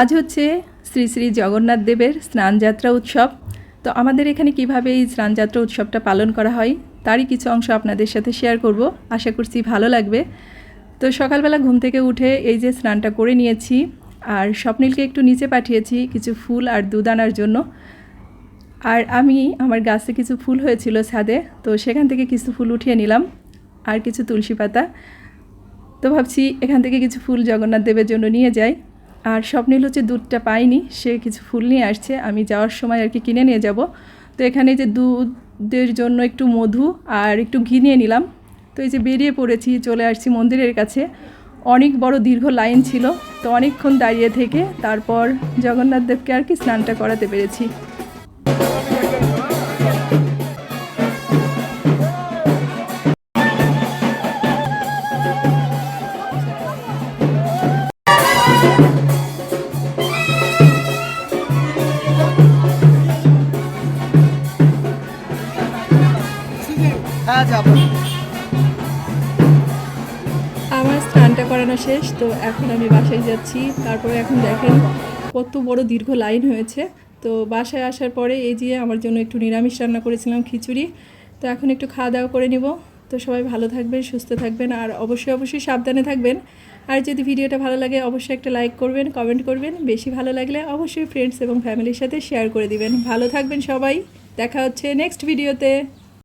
আজ হচ্ছে শ্রী শ্রী জগন্নাথ দেবের স্নানযাত্রা উৎসব। তো আমাদের এখানে কীভাবে এই স্নানযাত্রা উৎসবটা পালন করা হয়, তারই কিছু অংশ আপনাদের সাথে শেয়ার করব। আশা করছি ভালো লাগবে। তো সকালবেলা ঘুম থেকে উঠে এই যে স্নানটা করে নিয়েছি, আর স্বপ্নীলকে একটু নিচে পাঠিয়েছি কিছু ফুল আর দুধ আনার জন্য। আর আমি, আমার গাছে কিছু ফুল হয়েছিল ছাদে, তো সেখান থেকে কিছু ফুল উঠিয়ে নিলাম, আর কিছু তুলসী পাতা। তো ভাবছি এখান থেকে কিছু ফুল জগন্নাথ দেবের জন্য নিয়ে যাই। আর স্বপ্নীল হচ্ছে দুধটা পাইনি সে কিছু ফুল নিয়ে আসছে, আমি যাওয়ার সময় আর কি কিনে নিয়ে যাব। তো এখানে যে দুধের জন্য একটু মধু আর একটু ঘি নিয়ে নিলাম। তো এই যে বেরিয়ে পড়েছি, চলে আসছি মন্দিরের কাছে। অনেক বড় দীর্ঘ লাইন ছিল, তো অনেকক্ষণ দাঁড়িয়ে থেকে তারপর জগন্নাথ দেবকে আর কি স্নানটা করাতে পেরেছি। আমার স্নানটা করানো শেষ, তো এখন আমি বাসায় যাচ্ছি। তারপরে এখন দেখেন কত বড় দীর্ঘ লাইন হয়েছে। তো বাসায় আসার পরে এই যে আমার জন্য একটু নিরামিষ রান্না করেছিলাম খিচুড়ি। তো এখন একটু খাওয়া দাওয়া করে নিব। তো সবাই ভালো থাকবেন, সুস্থ থাকবেন, আর অবশ্যই অবশ্যই সাবধানে থাকবেন। আর যদি ভিডিওটা ভালো লাগে, অবশ্যই একটা লাইক করবেন কমেন্ট করবেন। বেশি ভালো লাগলে অবশ্যই ফ্রেন্ডস এবং ফ্যামিলির সাথে শেয়ার করে দিবেন। ভালো থাকবেন সবাই। দেখা হচ্ছে নেক্সট ভিডিওতে